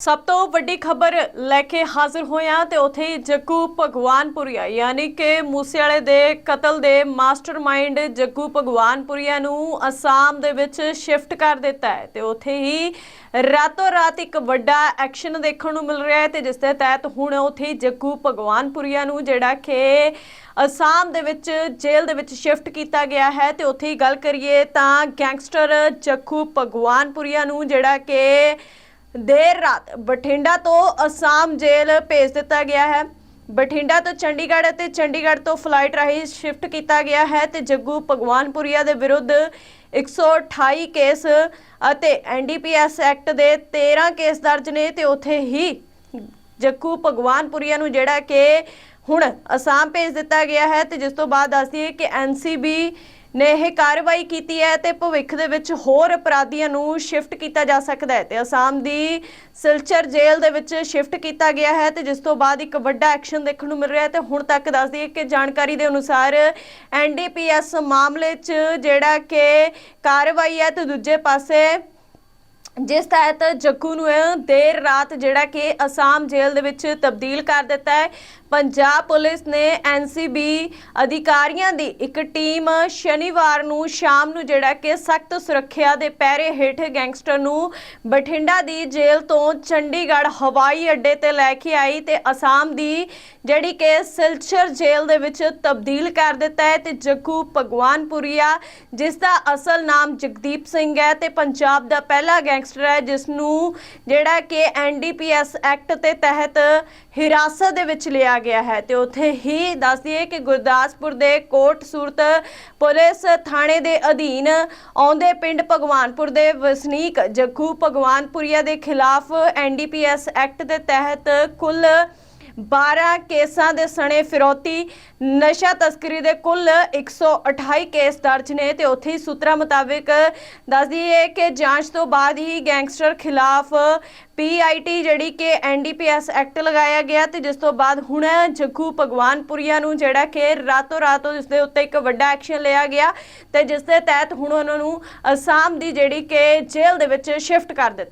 ਸਭ ਤੋਂ ਵੱਡੀ ਖਬਰ ਲੈ ਕੇ ਹਾਜ਼ਰ ਹੋਇਆ ਤੇ ਉਥੇ ਹੀ ਜੱਗੂ ਭਗਵਾਨਪੁਰੀਆ ਯਾਨੀ ਕਿ ਮੂਸੇਵਾਲੇ ਦੇ ਕਤਲ ਦੇ ਮਾਸਟਰਮਾਈਂਡ ਜੱਗੂ ਭਗਵਾਨਪੁਰੀਆ ਨੂੰ ਅਸਾਮ ਦੇ ਵਿੱਚ ਸ਼ਿਫਟ ਕਰ ਦਿੱਤਾ ਹੈ ਤੇ ਉਥੇ ਹੀ ਰਾਤੋਂ ਰਾਤ ਇੱਕ ਵੱਡਾ ਐਕਸ਼ਨ ਦੇਖਣ ਨੂੰ ਮਿਲ ਰਿਹਾ ਹੈ ਤੇ ਜਿਸ ਦੇ ਤਹਿਤ ਹੁਣ ਉਥੇ ਹੀ ਜੱਗੂ ਭਗਵਾਨਪੁਰੀਆ ਨੂੰ ਜਿਹੜਾ ਕਿ ਅਸਾਮ ਦੇ ਵਿੱਚ ਜੇਲ੍ਹ ਦੇ ਵਿੱਚ ਸ਼ਿਫਟ ਕੀਤਾ ਗਿਆ ਹੈ ਤੇ ਉੱਥੇ ਹੀ ਗੱਲ ਕਰੀਏ ਤਾਂ ਗੈਂਗਸਟਰ ਜੱਗੂ ਭਗਵਾਨਪੁਰੀਆ ਨੂੰ ਜਿਹੜਾ ਕਿ ਦੇਰ ਰਾਤ ਬਠਿੰਡਾ ਤੋਂ ਅਸਾਮ ਜੇਲ੍ਹ ਭੇਜ ਦਿੱਤਾ ਗਿਆ ਹੈ। ਬਠਿੰਡਾ ਤੋਂ ਚੰਡੀਗੜ੍ਹ ਅਤੇ ਚੰਡੀਗੜ੍ਹ ਤੋਂ ਫਲਾਈਟ ਰਾਹੀਂ ਸ਼ਿਫਟ ਕੀਤਾ ਗਿਆ ਹੈ ਤੇ ਜੱਗੂ ਭਗਵਾਨਪੁਰੀਆ ਦੇ ਵਿਰੁੱਧ 128 ਕੇਸ ਅਤੇ ਐਨਡੀਪੀਐਸ ਐਕਟ ਦੇ 13 ਕੇਸ ਦਰਜ ਨੇ ਤੇ ਉੱਥੇ ਹੀ ਜੱਗੂ ਭਗਵਾਨਪੁਰੀਆ ਨੂੰ ਜਿਹੜਾ ਕਿ ਹੁਣ ਅਸਾਮ ਭੇਜ ਦਿੱਤਾ ਗਿਆ ਹੈ ਤੇ ਜਿਸ ਤੋਂ ਬਾਅਦ ਦੱਸਦੀ ਹੈ ਕਿ ਐਨਸੀਬੀ ਨੇ ਇਹ ਕਾਰਵਾਈ ਕੀਤੀ ਹੈ ਤੇ ਭਵਿੱਖ ਦੇ ਵਿੱਚ ਹੋਰ ਅਪਰਾਧੀਆਂ ਨੂੰ ਸ਼ਿਫਟ ਕੀਤਾ ਜਾ ਸਕਦਾ ਹੈ ਤੇ ਅਸਾਮ ਦੀ ਸਿਲਚਰ ਜੇਲ੍ਹ ਦੇ ਵਿੱਚ ਸ਼ਿਫਟ ਕੀਤਾ ਗਿਆ ਹੈ ਤੇ ਜਿਸ ਤੋਂ ਬਾਅਦ ਇੱਕ ਵੱਡਾ ਐਕਸ਼ਨ ਦੇਖਣ ਨੂੰ ਮਿਲ ਰਿਹਾ ਹੈ ਤੇ ਹੁਣ ਤੱਕ ਦੱਸਦੀ ਹੈ ਕਿ ਜਾਣਕਾਰੀ ਦੇ ਅਨੁਸਾਰ ਐਨਡੀਪੀਐਸ ਮਾਮਲੇ 'ਚ ਜਿਹੜਾ ਕਿ ਕਾਰਵਾਈ ਹੈ ਤੇ ਦੂਜੇ ਪਾਸੇ ਜਿਸ ਤਹਿਤ ਜੱਗੂ ਨੂੰ ਦੇਰ ਰਾਤ ਜਿਹੜਾ ਕਿ ਅਸਾਮ ਜੇਲ੍ਹ ਦੇ ਵਿੱਚ ਤਬਦੀਲ ਕਰ ਦਿੱਤਾ ਹੈ। ਪੰਜਾਬ ਪੁਲਿਸ ਨੇ ਐਨਸੀਬੀ ਅਧਿਕਾਰੀਆਂ ਦੀ ਇੱਕ ਟੀਮ ਸ਼ਨੀਵਾਰ ਨੂੰ ਸ਼ਾਮ ਨੂੰ ਜਿਹੜਾ ਕਿ ਸਖਤ ਸੁਰੱਖਿਆ ਦੇ ਪਹਿਰੇ ਹੇਠ ਗੈਂਗਸਟਰ ਨੂੰ ਬਠਿੰਡਾ ਦੀ ਜੇਲ੍ਹ ਤੋਂ ਚੰਡੀਗੜ੍ਹ ਹਵਾਈ ਅੱਡੇ ਤੇ ਲੈ ਕੇ ਆਈ ਤੇ ਅਸਾਮ ਦੀ ਜਿਹੜੀ ਕਿ ਸਿਲਚਰ ਜੇਲ੍ਹ ਦੇ ਵਿੱਚ ਤਬਦੀਲ ਕਰ ਦਿੱਤਾ ਹੈ ਤੇ ਜੱਗੂ ਭਗਵਾਨਪੁਰੀਆ, ਜਿਸ ਦਾ ਅਸਲ ਨਾਮ ਜਗਦੀਪ ਸਿੰਘ ਹੈ ਤੇ ਪੰਜਾਬ ਦਾ ਪਹਿਲਾ ਗੈਂਗਸਟਰ ਹੈ ਜਿਸ ਨੂੰ ਜਿਹੜਾ ਕਿ ਐਨਡੀਪੀਐਸ ਐਕਟ ਦੇ ਤਹਿਤ ਹਿਰਾਸਤ ਦੇ ਵਿੱਚ ਲਿਆ ਗਿਆ ਹੈ। ਤੇ ਉੱਥੇ ਹੀ ਦੱਸ ਦਈਏ ਕਿ ਗੁਰਦਾਸਪੁਰ ਦੇ ਕੋਟ ਸੂਰਤ ਪੁਲਿਸ ਥਾਣੇ ਦੇ ਅਧੀਨ ਆਉਂਦੇ ਪਿੰਡ ਭਗਵਾਨਪੁਰ ਦੇ ਵਸਨੀਕ ਜੱਗੂ ਭਗਵਾਨਪੁਰੀਆ ਦੇ ਖਿਲਾਫ ਐਨਡੀਪੀਐਸ ਐਕਟ ਦੇ ਤਹਿਤ ਕੁੱਲ 12 ਕੇਸਾਂ ਦੇ ਸਣੇ ਫਿਰੌਤੀ, ਨਸ਼ਾ ਤਸਕਰੀ ਦੇ ਕੁੱਲ 128 ਕੇਸ ਦਰਜ ਨੇ ਤੇ ਉੱਥੇ ਹੀ ਸੂਤਰਾਂ ਮੁਤਾਬਕ ਦੱਸਦੀ ਹੈ ਕਿ ਜਾਂਚ ਤੋਂ ਬਾਅਦ ਹੀ ਗੈਂਗਸਟਰ ਖਿਲਾਫ ਪੀਆਈਟੀ ਜਿਹੜੀ ਕਿ ਐਨਡੀਪੀਐਸ ਐਕਟ ਲਗਾਇਆ ਗਿਆ ਤੇ ਜਿਸ ਤੋਂ ਬਾਅਦ ਹੁਣ ਜੱਗੂ ਭਗਵਾਨਪੁਰੀਆ ਨੂੰ ਜਿਹੜਾ ਕਿ ਰਾਤੋਂ ਰਾਤ ਉਸ ਦੇ ਉੱਤੇ ਇੱਕ ਵੱਡਾ ਐਕਸ਼ਨ ਲਿਆ ਗਿਆ ਤੇ ਜਿਸ ਦੇ ਤਹਿਤ ਹੁਣ ਉਹਨਾਂ ਨੂੰ ਅਸਾਮ ਦੀ ਜਿਹੜੀ ਕਿ ਜੇਲ੍ਹ ਦੇ ਵਿੱਚ ਸ਼ਿਫਟ ਕਰ ਦਿੱਤਾ